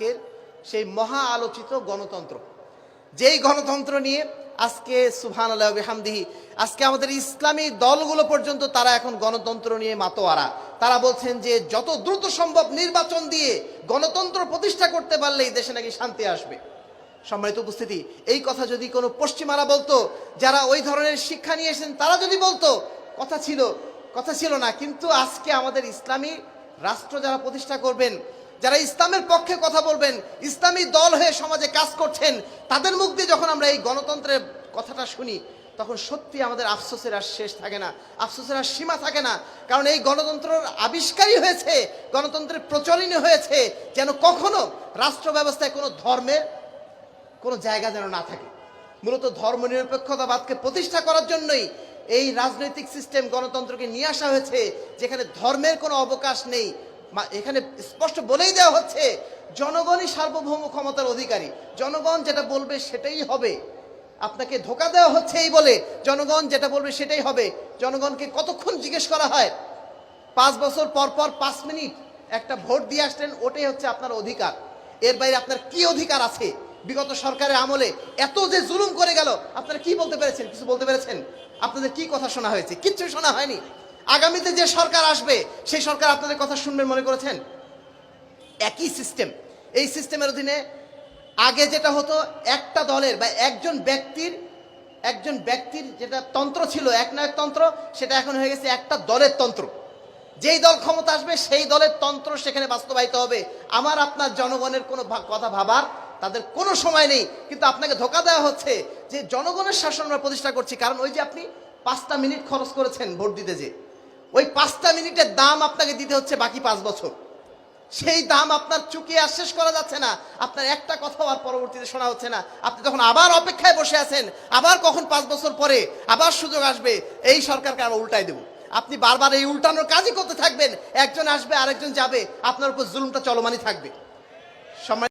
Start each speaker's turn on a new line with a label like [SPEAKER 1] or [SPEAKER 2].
[SPEAKER 1] আজকের সেই মহা আলোচিত গণতন্ত্র। যেই গণতন্ত্র নিয়ে আজকে সুহান আল্লাহ হামদিহি আজকে আমাদের ইসলামী দলগুলো পর্যন্ত তারা এখন গণতন্ত্র নিয়ে মাতোয়ারা। তারা বলছেন যে যত দ্রুত সম্ভব নির্বাচন দিয়ে গণতন্ত্র প্রতিষ্ঠা করতে পারলেই দেশে নাকি শান্তি আসবে। সম্মানিত উপস্থিতি, এই কথা যদি কোনো পশ্চিমারা বলতো, যারা ওই ধরনের শিক্ষা নিয়ে এসেছেন, তারা যদি বলতো, কথা ছিল কথা ছিল না। কিন্তু আজকে আমাদের ইসলামী রাষ্ট্র যারা প্রতিষ্ঠা করবেন যারা ইসলামের পক্ষে কথা বলবেন, ইসলামী দল হয়ে সমাজে কাজ করছেন, তাদের মুখ দিয়ে যখন আমরা এই গণতন্ত্রের কথাটা শুনি, তখন সত্যি আমাদের আফসোসের আর শেষ থাকে না, আফসোসের আর সীমা থাকে না। কারণ এই গণতন্ত্রের আবিষ্কারই হয়েছে, গণতন্ত্রের প্রচলনই হয়েছে, যেন কখনো রাষ্ট্র ব্যবস্থায় কোনো ধর্মের কোনো জায়গা যেন না থাকে। মূলত ধর্মনিরপেক্ষতাবাদকে প্রতিষ্ঠা করার জন্যই এই রাজনৈতিক সিস্টেম গণতন্ত্রকে নিয়ে আসা হয়েছে, যেখানে ধর্মের কোনো অবকাশ নেই এখানে স্পষ্ট বলেই দেওয়া হচ্ছে, জনগণই সার্বভৌম ক্ষমতার অধিকারী। জনগণ যেটা বলবে সেটাই হবে। আপনাকে ধোকা দেওয়া হচ্ছে এই বলে, জনগণ যেটা বলবে সেটাই হবে। জনগণকে কতক্ষণ জিজ্ঞেস করা হয়? পাঁচ বছর পর পর পাঁচ মিনিট একটা ভোট দিয়ে আসলেন, ওটাই হচ্ছে আপনার অধিকার। এর বাইরে আপনার কি অধিকার আছে? বিগত সরকারের আমলে এত যে জুলুম করে গেল, আপনারা কি বলতে পেরেছেন? কিছু বলতে পেরেছেন? আপনাদের কি কথা শোনা হয়েছে? কিচ্ছু শোনা হয়নি। আগামীতে যে সরকার আসবে, সেই সরকার আপনাদের কথা শুনবেন মনে করেছেন? একই সিস্টেম এই সিস্টেমের অধীনে আগে যেটা হতো, একটা দলের বা একজন ব্যক্তির একজন ব্যক্তির যেটা তন্ত্র ছিল, এক নায়ক তন্ত্র, সেটা এখন হয়ে গেছে একটা দলের তন্ত্র। যেই দল ক্ষমতা আসবে, সেই দলের তন্ত্র সেখানে বাস্তবায়িত হবে। আমার, আপনার জনগণের কোনো কথা ভাবার তাদের কোনো সময় নেই। কিন্তু আপনাকে ধোকা দেওয়া হচ্ছে যে জনগণের শাসন আমরা প্রতিষ্ঠা করছি। কারণ ওই যে আপনি পাঁচটা মিনিট খরচ করেছেন ভোট দিতে যে। ওই পাঁচটা মিনিটের দাম আপনাকে দিতে হচ্ছে বাকি পাঁচ বছর। সেই দাম আপনার চুকিয়ে আর শেষ করা যাচ্ছে না। আপনার একটা কথাও আর পরবর্তীতে শোনা হচ্ছে না। আপনি তখন আবার অপেক্ষায় বসে আছেন, আবার কখন পাঁচ বছর পরে আবার সুযোগ আসবে, এই সরকারকে আমরা উল্টাই দেবো। আপনি বারবার এই উল্টানোর কাজই করতে থাকবেন, একজন আসবে, আরেকজন যাবে, আপনার উপর জুলুমটা চলমানই থাকবে। সম্মানিত